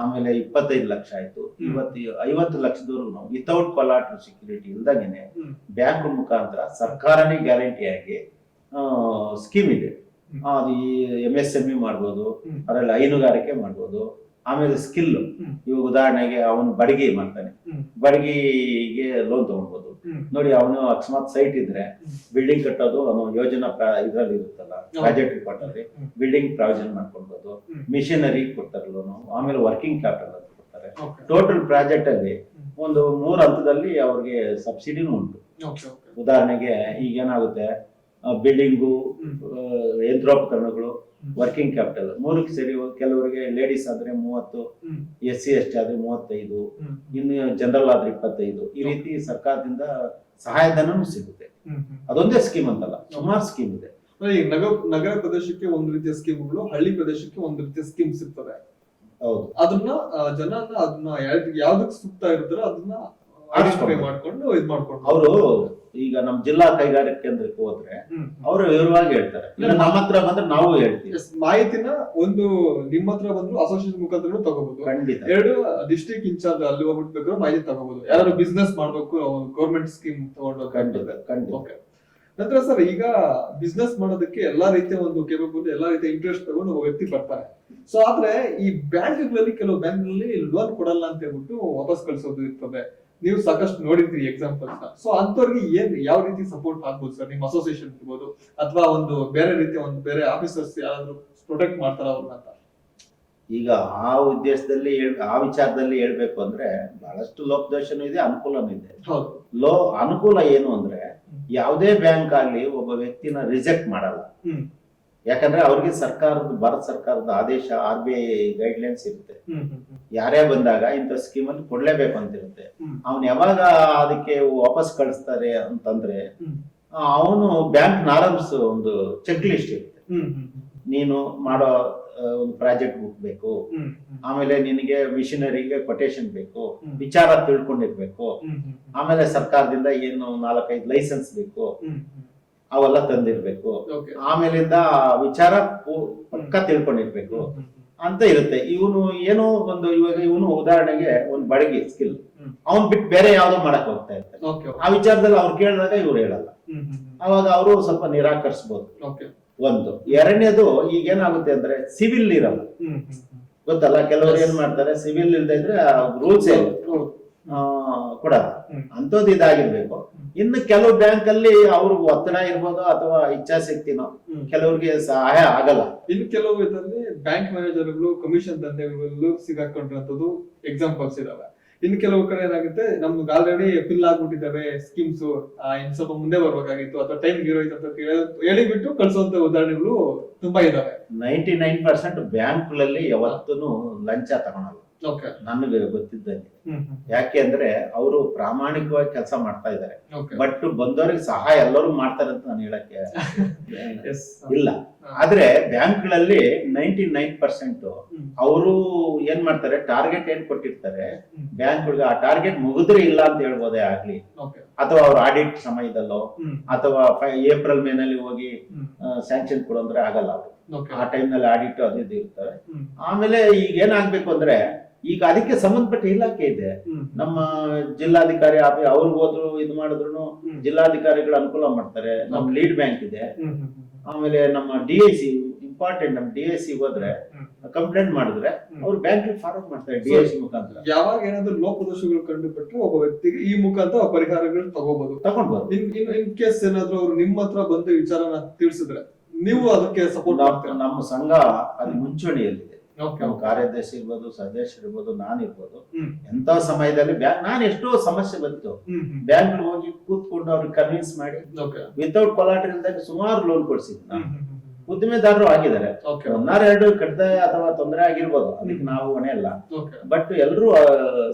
Speaker 1: ಆಮೇಲೆ ಇಪ್ಪತ್ತೈದು ಲಕ್ಷ ಆಯ್ತು. ಇವತ್ತು ಐವತ್ತು ಲಕ್ಷದವರೆಗೂ ವಿತೌಟ್ ಕೊಲಾಟರ್ ಸೆಕ್ಯೂರಿಟಿ ಇಲ್ದಂಗೆನೆ
Speaker 2: ಹ್ಮ್.
Speaker 1: ಬ್ಯಾಂಕ್ ಮುಖಾಂತರ ಸರ್ಕಾರನೇ ಗ್ಯಾರಂಟಿ ಆಗಿ ಸ್ಕೀಮ್ ಇದೆ. ಅದು ಈ ಎಂ ಎಸ್ ಎಂ ಇ ಮಾಡ್ಬೋದು. ಅದರಲ್ಲಿ ಹೈನುಗಾರಿಕೆ ಮಾಡ್ಬೋದು. ಆಮೇಲೆ ಸ್ಕಿಲ್. ಇವಾಗ ಉದಾಹರಣೆಗೆ ಅವನು ಬಡಗಿ ಮಾಡ್ತಾನೆ. ಬಡಗಿಗೆ ಲೋನ್
Speaker 2: ತಗೊಳ್ಬಹುದು
Speaker 1: ನೋಡಿ ಅವನು ಅಕಸ್ಮಾತ್ ಸೈಟ್ ಇದ್ರೆ. ಬಿಲ್ಡಿಂಗ್ ಕಟ್ಟೋದು ಅವನು ಯೋಜನಾ ಇದ್ರಲ್ಲಿ ಇರುತ್ತಲ್ಲ ಪ್ರಾಜೆಕ್ಟ್ ರಿಪೋರ್ಟ್ ಅಲ್ಲಿ ಬಿಲ್ಡಿಂಗ್ ಪ್ರಾವಿಷನ್
Speaker 2: ಮಾಡ್ಕೊಳ್ಬಹುದು
Speaker 1: ಮಿಷಿನರಿ ಕೊಡ್ತಾರೆ ಲೋನು ಆಮೇಲೆ ವರ್ಕಿಂಗ್ ಕ್ಯಾಪಿಟಲ್ ಅಂತ ಕೊಡ್ತಾರೆ ಟೋಟಲ್ ಪ್ರಾಜೆಕ್ಟ್ ಅಲ್ಲಿ. ಒಂದು ಮೂರು ಹಂತದಲ್ಲಿ ಅವ್ರಿಗೆ ಸಬ್ಸಿಡಿನೂ ಉಂಟು ಉದಾಹರಣೆಗೆ ಈಗ ಏನಾಗುತ್ತೆ ಬಿಲ್ಡಿಂಗು. ಯಂತ್ರೋಪಕರಣಗಳು. ವರ್ಕಿಂಗ್ ಕ್ಯಾಪಿಟಲ್ ಮೂರಕ್ಕೆ ಸೇರಿ ಕೆಲವರಿಗೆ ಲೇಡೀಸ್ ಆದ್ರೆ ಮೂವತ್ತು. ಎಸ್ ಸಿ ಎಸ್ ಟಿ ಆದ್ರೆ ಮೂವತ್ತೈದು. ಇನ್ನು ಜನರಲ್ ಆದ್ರೆ ಇಪ್ಪತ್ತೈದು. ಈ ರೀತಿ ಸರ್ಕಾರದಿಂದ ಸಹಾಯಧನನು ಸಿಗುತ್ತೆ. ಅದೊಂದೇ ಸ್ಕೀಮ್ ಅಂತಲ್ಲ ಸುಮಾರು ಸ್ಕೀಮ್ ಇದೆ.
Speaker 2: ನಗರ ನಗರ ಪ್ರದೇಶಕ್ಕೆ ಒಂದು ರೀತಿಯ ಸ್ಕೀಮ್ಗಳು ಹಳ್ಳಿ ಪ್ರದೇಶಕ್ಕೆ ಒಂದು ರೀತಿಯ ಸ್ಕೀಮ್ಸ್ ಇರ್ತವೆ
Speaker 1: ಹೌದು.
Speaker 2: ಅದನ್ನ ಜನ ಅದನ್ನ ಯಾವ್ದ್- ಯಾವ್ದಕ್ ಸೂಕ್ತ ಇರ್ತಾರೋ ಅದನ್ನ ಮಾಡ್ಕೊಂಡು ಇದ್ ಮಾಡ್ಕೊಂಡು.
Speaker 1: ಅವರು ಈಗ ನಮ್ ಜಿಲ್ಲಾ ಕೈಗಾರಿಕೆ ಕೇಂದ್ರಕ್ಕೆ ಹೋದ್ರೆ. ಅವರು ವಿವರವಾಗಿ ಹೇಳ್ತಾರೆ. ಇಲ್ಲ ನಮ್ಮ ಹತ್ರ ಬಂದ್ರೆ ನಾವು ಹೇಳ್ತೀವಿ.
Speaker 2: ಮಾಹಿತಿನ ಒಂದು ನಿಮ್ಮ ಹತ್ರ ಬಂದ್ರು ಅಸೋಸಿಯೇಷನ್ ಮುಖಾಂತರ ತಗೋಬಹುದು
Speaker 1: ಖಂಡಿತ.
Speaker 2: ಎರಡು ಡಿಸ್ಟ್ರಿಕ್ಟ್ ಇನ್ಚಾರ್ಜ್ ಅಲ್ಲಿ ಹೋಗ್ಬಿಟ್ಟು ಬೇಕಾದ್ರೆ ಮಾಹಿತಿ ತಗೋಬಹುದು ಯಾರು ಬಿಸ್ನೆಸ್ ಮಾಡ್ಬೇಕು ಗೌರ್ಮೆಂಟ್ ಸ್ಕೀಮ್
Speaker 1: ಖಂಡಿತ
Speaker 2: ತಗೊಂಡು
Speaker 1: ಖಂಡಿತ
Speaker 2: ಓಕೆ ನಂತರ ಸರ್ ಈಗ ಬಿಸ್ನೆಸ್ ಮಾಡೋದಕ್ಕೆ ಎಲ್ಲಾ ರೀತಿಯ ಒಂದು ಕೇಳಬಹುದು ಎಲ್ಲಾ ರೀತಿಯ ಇಂಟ್ರೆಸ್ಟ್ ತಗೊಂಡು ಒಬ್ಬ ವ್ಯಕ್ತಿ ಬರ್ತಾರೆ. ಸೊ ಆದ್ರೆ ಈ ಬ್ಯಾಂಕ್ಗಳಲ್ಲಿ ಕೆಲವು ಬ್ಯಾಂಕ್ಗಳಲ್ಲಿ ಲೋನ್ ಕೊಡಲ್ಲ ಅಂತ ಹೇಳ್ಬಿಟ್ಟು ವಾಪಸ್ ಕಳ್ಸೋದು ಇರ್ತದೆ. ನೀವು ಸಾಕಷ್ಟು ನೋಡಿರ್ತೀರಿ ಎಕ್ಸಾಂಪಲ್ಸ್ ಸೊ ಅಂತವ್ರಿಗೆ ಏನ್ ಯಾವ ರೀತಿ ಸಪೋರ್ಟ್ ಆಗ್ಬೋದು ಸರ್ ನಿಮ್ಮ ಅಸೋಸಿಯೇಷನ್ ಇರ್ಬೋದು ಅಥವಾ ಒಂದು ಬೇರೆ ರೀತಿಯ ಒಂದು ಬೇರೆ ಆಫೀಸರ್ಸ್ ಯಾರಾದ್ರೂ ಪ್ರೊಟೆಕ್ಟ್ ಮಾಡ್ತಾರ ಅವ್ರನ್ನ ಅಂತ?
Speaker 1: ಈಗ ಆ ಉದ್ದೇಶದಲ್ಲಿ ಆ ವಿಚಾರದಲ್ಲಿ ಹೇಳ್ಬೇಕು ಅಂದ್ರೆ ಬಹಳಷ್ಟು ಲೋಪದೋಷನೂ ಇದೆ ಅನುಕೂಲನೂ ಇದೆ. ಲೋ ಅನುಕೂಲ ಏನು ಅಂದ್ರೆ ಯಾವುದೇ ಬ್ಯಾಂಕ್ ಆಗ್ಲಿ ಒಬ್ಬ ವ್ಯಕ್ತಿನ ರಿಜೆಕ್ಟ್ ಮಾಡಲ್ಲ. ಯಾಕಂದ್ರೆ ಅವ್ರಿಗೆ ಸರ್ಕಾರದ ಭಾರತ ಸರ್ಕಾರದ ಆದೇಶ ಆರ್ ಬಿ ಐ ಗೈಡ್ಲೈನ್ಸ್ ಇರುತ್ತೆ. ಯಾರೇ ಬಂದಾಗ ಇಂಥ ಸ್ಕೀಮ್ ಅಲ್ಲಿ ಕೊಡ್ಲೇಬೇಕು ಅಂತ ಇರುತ್ತೆ ಅವ್ನ್ ಯಾವಾಗ ಅದಕ್ಕೆ ವಾಪಸ್ ಕಳಿಸ್ತಾರೆ ಅಂತಂದ್ರೆ ಅವನು ಬ್ಯಾಂಕ್ ನಾರಮ್ಸ್ ಒಂದು ಚೆಕ್ ಲಿಸ್ಟ್ ಇರುತ್ತೆ. ನೀನು ಮಾಡೋ ಒಂದು ಪ್ರಾಜೆಕ್ಟ್ ಬುಕ್. ಬೇಕು ಆಮೇಲೆ ನಿನಗೆ ಮಿಷನರಿಗೆ ಕೊಟೇಶನ್ ಬೇಕು. ವಿಚಾರ ತಿಳ್ಕೊಂಡಿರ್ಬೇಕು. ಆಮೇಲೆ ಸರ್ಕಾರದಿಂದ ಏನು ನಾಲ್ಕೈದು ಲೈಸೆನ್ಸ್ ಬೇಕು. ಅವೆಲ್ಲ ತಂದಿರ್ಬೇಕು. ಆಮೇಲಿಂದ ವಿಚಾರ ಪಕ್ಕ ತಿಳ್ಕೊಂಡಿರ್ಬೇಕು. ಅಂತ ಇರುತ್ತೆ. ಇವನು ಏನೋ ಒಂದು ಇವಾಗ ಇವನು ಉದಾಹರಣೆಗೆ ಒಂದು ಬಡಗಿ ಸ್ಕಿಲ್ ಅವನ್ ಬಿಟ್ಟು ಬೇರೆ ಯಾವ್ದೋ ಮಾಡಕ್ ಹೋಗ್ತಾ ಇರ್ತಾರೆ. ಆ ವಿಚಾರದಲ್ಲಿ ಅವ್ರು ಕೇಳಿದಾಗ ಇವ್ರು ಹೇಳಲ್ಲ. ಅವಾಗ ಅವರು ಸ್ವಲ್ಪ
Speaker 2: ನಿರಾಕರಿಸಬಹುದು
Speaker 1: ಒಂದು. ಎರಡನೇದು ಈಗ ಏನಾಗುತ್ತೆ ಅಂದ್ರೆ ಸಿವಿಲ್ ಇರಲ್ಲ. ಗೊತ್ತಲ್ಲ? ಕೆಲವರು ಏನ್ ಮಾಡ್ತಾರೆ? ಸಿವಿಲ್ ಇಲ್ದೇ ಇದ್ರೆ ರೂಲ್ಸ್ ಕೊಡಲ್ಲ. ಅಂತದ್ದು ಇದಾಗಿರ್ಬೇಕು. ಇನ್ನು ಕೆಲವು ಬ್ಯಾಂಕ್ ಅಲ್ಲಿ ಅವ್ರಿಗೆ ಒತ್ತಡ ಇರ್ಬೋದು ಅಥವಾ ಇಚ್ಛಾಶಕ್ತಿನೋ. ಕೆಲವ್ರಿಗೆ ಸಹಾಯ ಆಗಲ್ಲ.
Speaker 2: ಇನ್ನು ಕೆಲವು ಇದರಲ್ಲಿ ಬ್ಯಾಂಕ್ ಮ್ಯಾನೇಜರ್ಗಳು ಕಮಿಷನ್ ದಂಧೆಗಳು ಸಿಗಾಕೊಂಡಿರೋದು ಎಕ್ಸಾಂಪಲ್ಸ್ ಇದಾವೆ. ಇನ್ನು ಕೆಲವು ಕಡೆ ಏನಾಗುತ್ತೆ ನಮ್ಗೆ ಆಲ್ರೆಡಿ ಫಿಲ್ ಆಗ್ಬಿಟ್ಟಿದ್ದಾವೆ ಸ್ಕೀಮ್ಸ್ ಇನ್ ಸ್ವಲ್ಪ ಮುಂದೆ ಬರ್ಬೇಕಾಗಿತ್ತು ಅಥವಾ ಟೈಮ್ ಇರೋಯ್ತು ಅಂತ ಹೇಳಿಬಿಟ್ಟು ಕಳ್ಸುವಂತ ಉದಾಹರಣೆಗಳು ತುಂಬಾ ಇದಾವೆ.
Speaker 1: ನೈಂಟಿ ನೈನ್ ಪರ್ಸೆಂಟ್ ಬ್ಯಾಂಕ್ ಯಾವತ್ತೂ ಲಂಚ ತಗೊಳಲ್ಲ.
Speaker 2: ಓಕೆ
Speaker 1: ನನಗೆ ಗೊತ್ತಿದ್ದಂಗೆ. ಯಾಕೆ ಅಂದ್ರೆ ಅವರು ಪ್ರಾಮಾಣಿಕವಾಗಿ ಕೆಲಸ ಮಾಡ್ತಾ ಇದ್ದಾರೆ. ಬಟ್ ಬಂದವರಿಗೆ ಸಹಾಯ ಎಲ್ಲರೂ ಮಾಡ್ತಾರೆ ಅಂತ ನಾನು ಹೇಳಕ್ಕೆ ಇಲ್ಲ. ಆದ್ರೆ ಬ್ಯಾಂಕ್ಗಳಲ್ಲಿ ನೈಂಟಿ ನೈನ್ ಪರ್ಸೆಂಟ್ ಅವರು ಏನ್ ಮಾಡ್ತಾರೆ ಟಾರ್ಗೆಟ್ ಏನ್ ಕೊಟ್ಟಿರ್ತಾರೆ
Speaker 2: ಬ್ಯಾಂಕ್
Speaker 1: ಬ್ಯಾಂಕ್ಗಳಿಗೆ ಆ ಟಾರ್ಗೆಟ್ ಮುಗಿದ್ರೆ ಇಲ್ಲ ಅಂತ ಹೇಳ್ಬೋದೇ ಆಗ್ಲಿ. ಅಥವಾ ಅವ್ರ ಆಡಿಟ್ ಸಮಯದಲ್ಲೋ ಅಥವಾ ಏಪ್ರಿಲ್ ಮೇನಲ್ಲಿ ಹೋಗಿ ಸ್ಯಾಂಕ್ಷನ್ ಕೊಡೋ ಅಂದ್ರೆ ಆಗಲ್ಲ ಅವರು. ಆ ಟೈಮ್ನಲ್ಲಿ ಆಡಿಟ್ ಅದು ಇದು ಇರ್ತವೆ. ಆಮೇಲೆ ಈಗ ಏನಾಗ್ಬೇಕು ಅಂದ್ರೆ ಈಗ ಅದಕ್ಕೆ ಸಂಬಂಧಪಟ್ಟ ಇಲಾಖೆ ಇದೆ. ನಮ್ಮ ಜಿಲ್ಲಾಧಿಕಾರಿ ಆಫೀ ಅವ್ರಿಗೆ ಹೋದ್ರು ಇದು ಮಾಡಿದ್ರು ಜಿಲ್ಲಾಧಿಕಾರಿಗಳು ಅನುಕೂಲ ಮಾಡ್ತಾರೆ. ನಮ್ ಲೀಡ್ ಬ್ಯಾಂಕ್ ಇದೆ. ಆಮೇಲೆ ನಮ್ಮ ಡಿ ಐ ಸಿ ಇಂಪಾರ್ಟೆಂಟ್ ನಮ್ಮ ಡಿ ಐ ಸಿ ಹೋದ್ರೆ ಕಂಪ್ಲೇಂಟ್ ಮಾಡಿದ್ರೆ. ಅವ್ರು ಬ್ಯಾಂಕ್ ಫಾರ್ವರ್ಡ್ ಮಾಡ್ತಾರೆ ಡಿ ಐ ಸಿ ಮುಖಾಂತರ.
Speaker 2: ಯಾವಾಗ ಏನಾದ್ರು ಲೋಪದೋಷಗಳು ಕಂಡು ಬಿಟ್ರೆ ಒಬ್ಬ ವ್ಯಕ್ತಿಗೆ ಈ ಮುಖಾಂತರ ಪರಿಹಾರಗಳು ತಗೋಬಹುದು
Speaker 1: ತಗೊಂಡ್ಬೋದು.
Speaker 2: ಇನ್ ಇನ್ ಕೇಸ್ ಏನಾದ್ರು ಅವ್ರು ನಿಮ್ಮ ಹತ್ರ ಬಂದು ವಿಚಾರನ ತಿಳಿಸಿದ್ರೆ ನೀವು ಅದಕ್ಕೆ ಸಪೋರ್ಟ್
Speaker 1: ನಮ್ಮ- ನಮ್ಮ ಸಂಘ ಅಲ್ಲಿ ಮುಂಚೂಣಿಯಲ್ಲಿದೆ. ನಮ್ಮ ಕಾರ್ಯದರ್ಶಿ ಇರ್ಬೋದು ಸದಸ್ಯರು ಇರ್ಬೋದು ನಾನು ಇರ್ಬೋದು. ಎಂತ ಸಮಯದಲ್ಲಿ ಬ್ಯಾಂಕ್ ನಾನು ಎಷ್ಟೋ ಸಮಸ್ಯೆ ಬಂತು. ಬ್ಯಾಂಕ್ ಹೋಗಿ ಕೂತ್ಕೊಂಡು ಅವ್ರಿಗೆ ಕನ್ವಿನ್ಸ್ ಮಾಡಿ ವಿತೌಟ್ ಕೊಲಾಟ್ರಲ್ ಇಲ್ದಾಗ ಸುಮಾರು ಲೋನ್
Speaker 2: ಕೊಡ್ಸಿದ್ದೆ
Speaker 1: ನಾನು ಉದ್ದಿಮೆದಾರರು ಆಗಿದ್ದಾರೆ. ಒಂದಾರೆರಡು ಕಡ್ಡಾಯ ಅಥವಾ ತೊಂದರೆ ಆಗಿರ್ಬೋದು. ಅದಕ್ಕೆ ನಾವು ಹೊಣೆ ಅಲ್ಲ. ಬಟ್ ಎಲ್ಲರೂ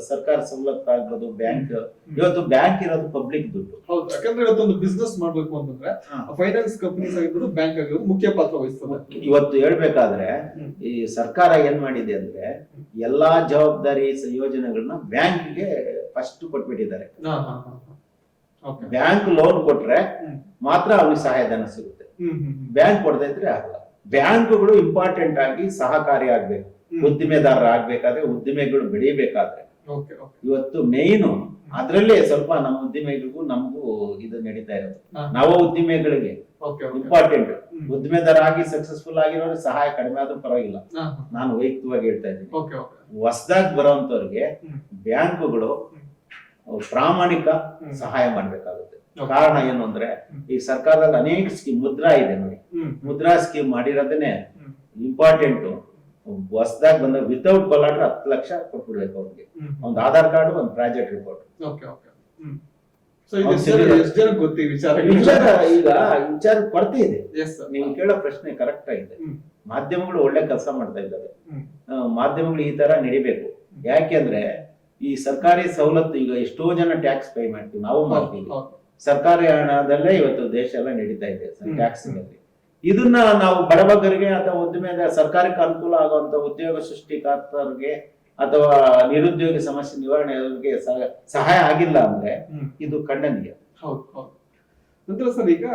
Speaker 1: ಸರ್ಕಾರ ಸವಲತ್ತು ಆಗ್ಬೋದು ಬ್ಯಾಂಕ್ ಇವತ್ತು ಬ್ಯಾಂಕ್ ಇರೋದು ಪಬ್ಲಿಕ್ ದುಡ್ಡು.
Speaker 2: ಹೌದು. ಯಾಕಂದ್ರೆ ಇವತ್ತೊಂದು ಬಿಸ್ನೆಸ್ ಮಾಡ್ಬೇಕು ಅಂತಂದ್ರೆ. ಫೈನಾನ್ಸ್ ಕಂಪನೀಸ್ ಆಗಿರ್ಬೋದು ಬ್ಯಾಂಕ್ ಆಗಿರ್ಬೋದು ಮುಖ್ಯ ಪಾತ್ರ ವಹಿಸ್ತದೆ.
Speaker 1: ಇವತ್ತು ಹೇಳ್ಬೇಕಾದ್ರೆ ಈ ಸರ್ಕಾರ ಏನ್ ಮಾಡಿದೆ ಅಂದ್ರೆ ಎಲ್ಲಾ ಜವಾಬ್ದಾರಿ ಯೋಜನೆಗಳನ್ನ ಬ್ಯಾಂಕ್ಗೆ ಫಸ್ಟ್ ಕೊಟ್ಬಿಟ್ಟಿದ್ದಾರೆ. ಬ್ಯಾಂಕ್ ಲೋನ್ ಕೊಟ್ರೆ ಮಾತ್ರ ಅವ್ರಿಗೆ ಸಹಾಯಧನ ಸಿಗುತ್ತೆ. ಬ್ಯಾಂಕ್ ಕೊಡದೇ ಇದ್ರೆ ಆಗಲ್ಲ. ಬ್ಯಾಂಕ್ಗಳು ಇಂಪಾರ್ಟೆಂಟ್ ಆಗಿ ಸಹಕಾರಿ ಆಗ್ಬೇಕು.
Speaker 2: ಹ್ಮ್.
Speaker 1: ಉದ್ದಿಮೆದಾರರ ಆಗ್ಬೇಕಾದ್ರೆ ಉದ್ದಿಮೆಗಳು ಬೆಳಿಬೇಕಾದ್ರೆ ಇವತ್ತು ಮೇನ್ ಅದ್ರಲ್ಲೇ ಸ್ವಲ್ಪ ನಮ್ಮ ಉದ್ದಿಮೆಗಳಿಗೂ ನಮಗೂ ಇದು ನಡೀತಾ ಇರೋದು. ನವ ಉದ್ದಿಮೆಗಳಿಗೆ ಇಂಪಾರ್ಟೆಂಟ್
Speaker 2: ಉದ್ದಿಮೆದಾರಾಗಿ
Speaker 1: ಉದ್ದಿಮೆದಾರ ಆಗಿ ಸಕ್ಸಸ್ಫುಲ್ ಆಗಿರೋರು ಸಹಾಯ ಕಡಿಮೆ ಆದ್ರೂ ಪರವಾಗಿಲ್ಲ. ನಾನು ವೈಯಕ್ತಿಕವಾಗಿ ಹೇಳ್ತಾ ಇದ್ದೀನಿ. ಹೊಸದಾಗಿ
Speaker 2: ಬರೋಂತವ್ರಿಗೆ
Speaker 1: ಬ್ಯಾಂಕುಗಳು ಪ್ರಾಮಾಣಿಕ ಸಹಾಯ ಮಾಡ್ಬೇಕಾಗುತ್ತೆ. ಕಾರಣ ಏನು ಅಂದ್ರೆ ಈ ಸರ್ಕಾರದಲ್ಲಿ ಅನೇಕ ಸ್ಕೀಮ್ ಮುದ್ರಾ ಇದೆ ನೋಡಿ. ಮುದ್ರಾ ಸ್ಕೀಮ್ ಮಾಡಿರೋದನ್ನೇ. ಇಂಪಾರ್ಟೆಂಟ್ ಹೊಸದಾಗಿ ಬಂದ ವಿತೌಟ್ ಕೊಲಾಟ್ರ್ ಹತ್ತು ಲಕ್ಷ ಕೊಟ್ಬಿಡ್ಬೇಕು ಅವ್ರಿಗೆ. ಒಂದು ಆಧಾರ್ ಕಾರ್ಡ್ ಒಂದು ಪ್ರಾಜೆಕ್ಟ್ ರಿಪೋರ್ಟ್ ಈಗ ವಿಚಾರ ಕೊರತೆ ಇದೆ. ನೀವು ಕೇಳೋ ಪ್ರಶ್ನೆ ಕರೆಕ್ಟ್ ಆಗಿದೆ. ಮಾಧ್ಯಮಗಳು ಒಳ್ಳೆ ಕೆಲಸ ಮಾಡ್ತಾ ಇದ್ದಾವೆ ಮಾಧ್ಯಮಗಳು ಈ ತರ ನಡಿಬೇಕು. ಯಾಕೆಂದ್ರೆ ಈ ಸರ್ಕಾರಿ ಸವಲತ್ತು ಈಗ ಎಷ್ಟೋ ಜನ ಟ್ಯಾಕ್ಸ್ ಪೇ ಮಾಡ್ತೀವಿ ನಾವು ಮಾಡ್ತೀವಿ. ಸರ್ಕಾರಿ ಹಣದಲ್ಲೇ ಇವತ್ತು ದೇಶ ಎಲ್ಲ ನಡೀತಾ ಇದೆ ಟ್ಯಾಕ್ಸ್ನಲ್ಲಿ ಇದನ್ನ ನಾವು ಬಡಬಗ್ಗರಿಗೆ ಅಥವಾ ಉದ್ಯಮದ ಸರ್ಕಾರಕ್ಕೆ ಅನುಕೂಲ ಆಗುವಂತ ಉದ್ಯೋಗ ಸೃಷ್ಟಿಕರ್ತರಿಗೆ ಅಥವಾ ನಿರುದ್ಯೋಗ ಸಮಸ್ಯೆ ನಿವಾರಣೆಗೆ ಸಹಾಯ ಆಗಿಲ್ಲ ಅಂದ್ರೆ. ಇದು ಖಂಡನೀಯ.
Speaker 2: ಹೌದು ಹೌದು. ನಂತರ ಸರ್ ಈಗ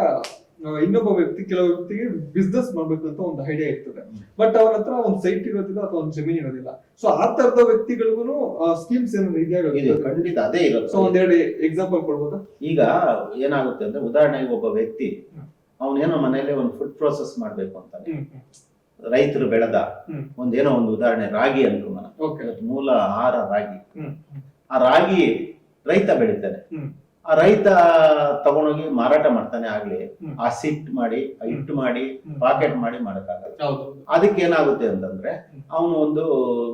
Speaker 2: ಇನ್ನೊಬ್ಬ ವ್ಯಕ್ತಿ ಕೆಲವು ವ್ಯಕ್ತಿಗೆ ಬಿಸ್ನೆಸ್ ಮಾಡ್ಬೇಕು ಅಂತ ಒಂದು ಐಡಿಯಾ ಇರ್ತದೆ. ಬಟ್ ಅವ್ರ ಹತ್ರ ಒಂದು ಸೈಟ್ ಇರೋದಿಲ್ಲ ಅಥವಾ ಒಂದು ಜಮೀನ್ ಇರೋದಿಲ್ಲ. ಸೊ ಆ ತರದ ವ್ಯಕ್ತಿಗಳಿಗೂ ಸ್ಕೀಮ್ಸ್ ಏನಾದ್ರು
Speaker 1: ಇದೆ
Speaker 2: ಇದೆಯಾ
Speaker 1: ಖಂಡಿತ ಅದೇ
Speaker 2: ಸೊ
Speaker 1: ಇರುತ್ತೆ
Speaker 2: ಒಂದೆರಡು ಎಕ್ಸಾಂಪಲ್ ಕೊಡ್ಬೋದಾ?
Speaker 1: ಈಗ ಏನಾಗುತ್ತೆ ಅಂದ್ರೆ ಉದಾಹರಣೆಗೆ ಒಬ್ಬ ವ್ಯಕ್ತಿ. ಅವನೇನೋ ಮನೆಯಲ್ಲಿ ಒಂದು ಫುಡ್ ಪ್ರೋಸೆಸ್ ಮಾಡ್ಬೇಕು ಅಂತಾನೆ. ರೈತರು ಬೆಳೆದ ಒಂದೇನೋ ಒಂದು ಉದಾಹರಣೆ ರಾಗಿ ಅಂದ್ರು
Speaker 2: ಓಕೆ
Speaker 1: ಇವತ್ತು ಮೂಲ ಆಹಾರ ರಾಗಿ. ಆ ರಾಗಿ ರೈತ ಬೆಳಿತಾನೆ. ಆ ರೈತ ತಗೊಂಡೋಗಿ ಮಾರಾಟ ಮಾಡ್ತಾನೆ ಆಗ್ಲಿ. ಆ ಸಿಟ್ ಮಾಡಿ ಹಿಟ್ಟು ಮಾಡಿ. ಪಾಕೆಟ್ ಮಾಡಿ ಮಾಡಕ್ಕಾಗಲ್ಲ
Speaker 2: ಹೌದು
Speaker 1: ಅದಕ್ಕೆ ಏನಾಗುತ್ತೆ ಅಂತಂದ್ರೆ. ಅವನು ಒಂದು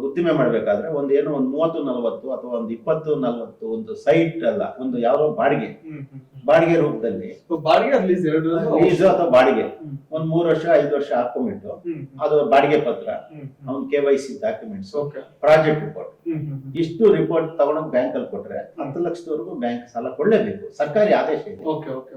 Speaker 1: ಉದ್ದಿಮೆ ಮಾಡ್ಬೇಕಾದ್ರೆ ಒಂದ್ ಏನೋ ಒಂದು ಮೂವತ್ತು ನಲವತ್ತು ಅಥವಾ ಒಂದು ಇಪ್ಪತ್ತು ನಲವತ್ತು ಒಂದು ಸೈಟ್ ಅಲ್ಲ ಒಂದು ಯಾವ್ದೋ ಬಾಡಿಗೆ ಬಾಡಿಗೆ ರೂಪದಲ್ಲಿ.
Speaker 2: ಬಾಡಿಗೆ
Speaker 1: ಲೀಸು ಅಥವಾ ಬಾಡಿಗೆ. ಒಂದ್ ಮೂರ್ ವರ್ಷ ಐದು ವರ್ಷ ಹಾಕೊಂಡ್ಬಿಟ್ಟು ಅದು ಬಾಡಿಗೆ ಪತ್ರ ಅವನ್ K Y C documents
Speaker 2: okay
Speaker 1: project report ಇಷ್ಟು ರಿಪೋರ್ಟ್ ತಗೊಂಡೋಗಿ ಬ್ಯಾಂಕ್ ಅಲ್ಲಿ ಕೊಟ್ರೆ ಹತ್ತು ಲಕ್ಷದವರೆಗೂ ಬ್ಯಾಂಕ್ ಸಾಲ ಕೊಡ್ಲೇಬೇಕು. ಸರ್ಕಾರಿ ಆದೇಶ ಇದೆ.
Speaker 2: ಓಕೆ ಓಕೆ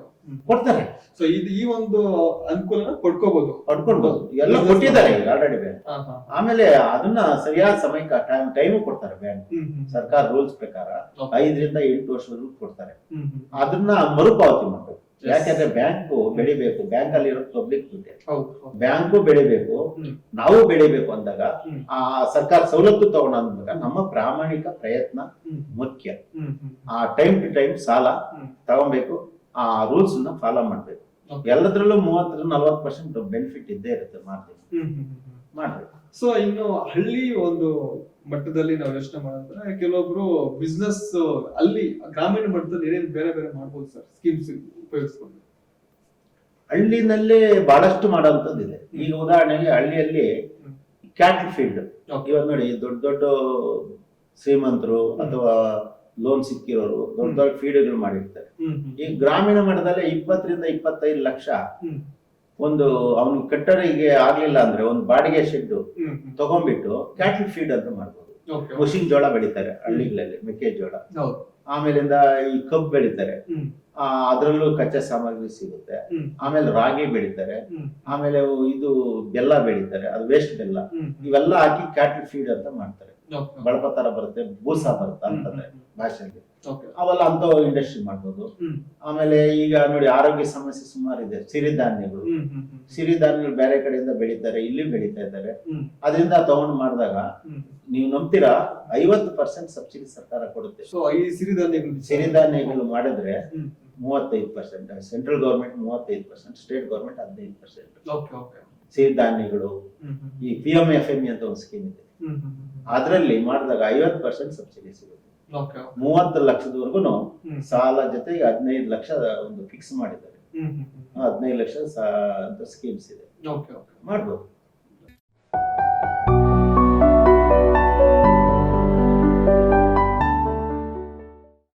Speaker 1: ಕೊಡ್ತಾರೆ.
Speaker 2: ಸೊ ಇದು ಈ ಒಂದು ಅನುಕೂಲನ ಪಡ್ಕೋಬಹುದು
Speaker 1: ಪಡ್ಕೊಳ್ಬಹುದು ಎಲ್ಲ ಕೊಟ್ಟಿದ್ದಾರೆ ಆಲ್ರೆಡಿ ಬ್ಯಾಂಕ್ ಆಮೇಲೆ ಅದನ್ನ ಸರಿಯಾದ ಸಮಯಕ್ಕೆ ಟೈಮ್ ಟೈಮ್ ಕೊಡ್ತಾರೆ ಬ್ಯಾಂಕ್ ಸರ್ಕಾರ ರೂಲ್ಸ್ ಪ್ರಕಾರ. ಐದರಿಂದ ಎಂಟು ವರ್ಷವರೆಗೂ ಕೊಡ್ತಾರೆ. ಅದನ್ನ ಮರುಪಾವತಿ ಮಾಡ್ಬೇಕು. ಯಾಕಂದ್ರೆ ಬ್ಯಾಂಕ್ ಬೆಳಿಬೇಕು. ಬ್ಯಾಂಕ್ ಅಲ್ಲಿ ಇರೋ ಪಬ್ಲಿಕ್ ದುಡ್ಡೆ.
Speaker 2: ಹೌದು.
Speaker 1: ಬ್ಯಾಂಕು ಬೆಳಿಬೇಕು. ನಾವು ಬೆಳಿಬೇಕು ಅಂದಾಗ ಆ ಸರ್ಕಾರ ಸವಲತ್ತು ಅಂದಾಗ ನಮ್ಮ ಪ್ರಾಮಾಣಿಕ ಪ್ರಯತ್ನ ಮುಖ್ಯ. ಆ ಟೈಮ್ ಟು ಟೈಮ್ ಸಾಲ. ತಗೊಬೇಕು. ಆ ರೂಲ್ಸ್ನ ಫಾಲೋ ಮಾಡ್ಬೇಕು. ಎಲ್ಲದ್ರಲ್ಲೂ ಮೂವತ್ತರಿಂದ ನಲ್ವತ್ತು ಪರ್ಸೆಂಟ್ ಬೆನಿಫಿಟ್ ಇದ್ದೇ ಇರುತ್ತೆ ಮಾಡ್ತೀವಿ ಮಾಡ್ಬೇಕು.
Speaker 2: ಸೊ ಇನ್ನು ಹಳ್ಳಿ ಒಂದು ಮಟ್ಟದಲ್ಲಿ ನಾವು ಯೋಚನೆ ಮಾಡಿದ್ರೆ ಕೆಲವೊಬ್ರು ಬಿಸ್ನೆಸ್ ಅಲ್ಲಿ ಗ್ರಾಮೀಣ ಮಟ್ಟದಲ್ಲಿ ಏನೇನು ಬೇರೆ ಬೇರೆ ಮಾಡ್ಬೋದು ಸರ್ ಸ್ಕೀಮ್ಸ್ ಉಪಯೋಗಿಸ್ಕೊಂಡು.
Speaker 1: ಹಳ್ಳಿನಲ್ಲೇ ಬಹಳಷ್ಟು ಮಾಡೋಂಥದ್ದಿದೆ ಈಗ ಉದಾಹರಣೆಗೆ ಹಳ್ಳಿಯಲ್ಲಿ. Cattle field. ಇವಾಗ ನೋಡಿ ದೊಡ್ಡ ದೊಡ್ಡ ಶ್ರೀಮಂತರು ಅಥವಾ ಲೋನ್ ಸಿಕ್ಕಿರೋರು ದೊಡ್ಡ ದೊಡ್ಡ ಫೀಡ್ಗಳು ಮಾಡಿರ್ತಾರೆ. ಈ ಗ್ರಾಮೀಣ ಮಟ್ಟದಲ್ಲಿ ಇಪ್ಪತ್ತರಿಂದ ಇಪ್ಪತ್ತೈದು ಲಕ್ಷ ಒಂದು ಅವನ ಕಟ್ಟಡಿಗೆ ಆಗ್ಲಿಲ್ಲ ಅಂದ್ರೆ ಒಂದು ಬಾಡಿಗೆ ಶೆಡ್ ತಗೊಂಡ್ಬಿಟ್ಟು ಕ್ಯಾಟಲ್ ಫೀಡ್ ಅಂತ ಮಾಡ್ಬೋದು. ಮುಸಿನ್ ಜೋಳ ಬೆಳಿತಾರೆ ಹಳ್ಳಿಗಳಲ್ಲಿ ಮೆಕ್ಕೆಜೋಳ ಆಮೇಲಿಂದ ಈ ಕಬ್ಬು ಬೆಳಿತಾರೆ. ಅದರಲ್ಲೂ ಕಚ್ಚಾ ಸಾಮಗ್ರಿ ಸಿಗುತ್ತೆ. ಆಮೇಲೆ ರಾಗಿ ಬೆಳಿತಾರೆ. ಆಮೇಲೆ ಇದು ಬೆಲ್ಲ ಬೆಳಿತಾರೆ ಅದು ವೇಸ್ಟ್ ಬೆಲ್ಲ. ಇವೆಲ್ಲ ಹಾಕಿ ಕ್ಯಾಟಲ್ ಫೀಡ್ ಅಂತ ಮಾಡ್ತಾರೆ.
Speaker 2: ಓಕೆ
Speaker 1: ಬಳಪ ತರ ಬರುತ್ತೆ ಬೂಸಾ ಬರುತ್ತೆ ಅಂತಂದ್ರೆ ಭಾಷೆಯಲ್ಲಿ. ಅವೆಲ್ಲ ಅಂತ ಇಂಡಸ್ಟ್ರಿ ಮಾಡ್ಬೋದು. ಆಮೇಲೆ ಈಗ ನೋಡಿ ಆರೋಗ್ಯ ಸಮಸ್ಯೆ ಸುಮಾರು ಇದೆ ಸಿರಿಧಾನ್ಯಗಳು ಸಿರಿಧಾನ್ಯಗಳು ಬೇರೆ ಕಡೆಯಿಂದ ಬೆಳೀತಾರೆ ಇಲ್ಲಿ ಬೆಳೀತಾ ಇದ್ದಾರೆ. ಅದರಿಂದ ತಗೊಂಡು ಮಾಡಿದಾಗ ನೀವು ನಂಬ್ತೀರಾ? ಐವತ್ತು ಪರ್ಸೆಂಟ್ ಸಬ್ಸಿಡಿ ಸರ್ಕಾರ ಕೊಡುತ್ತೆ.
Speaker 2: ಸಿರಿಧಾನ್ಯಗಳು
Speaker 1: ಸಿರಿಧಾನ್ಯಗಳು ಮಾಡಿದ್ರೆ ಮೂವತ್ತೈದು ಪರ್ಸೆಂಟ್ ಸೆಂಟ್ರಲ್ ಗೌರ್ಮೆಂಟ್ ಮೂವತ್ತೈದು ಪರ್ಸೆಂಟ್ ಸ್ಟೇಟ್ ಗೌರ್ಮೆಂಟ್ ಹದಿನೈದು ಪರ್ಸೆಂಟ್ ಸಿರಿಧಾನ್ಯಗಳು ಈ ಪಿ ಎಂ ಎಫ್ ಎಂ ಅಂತ ಒಂದು ಸ್ಕೀಮ್ ಇದೆ. ಅದರಲ್ಲಿ ಮಾಡಿದಾಗ ಐವತ್ತು ಪರ್ಸೆಂಟ್ ಸಬ್ಸಿಡಿ ಸಿಗುತ್ತೆ. ಮೂವತ್ತು ಲಕ್ಷದವರೆಗೂ ಸಾಲ ಜೊತೆಗೆ ಹದಿನೈದು ಲಕ್ಷ ಒಂದು ಫಿಕ್ಸ್ ಮಾಡಿದ್ದಾರೆ. ಹದಿನೈದು ಲಕ್ಷ ಸ್ಕೀಮ್ಸ್ ಇದೆ. ಮಾಡ್ಬೋದು.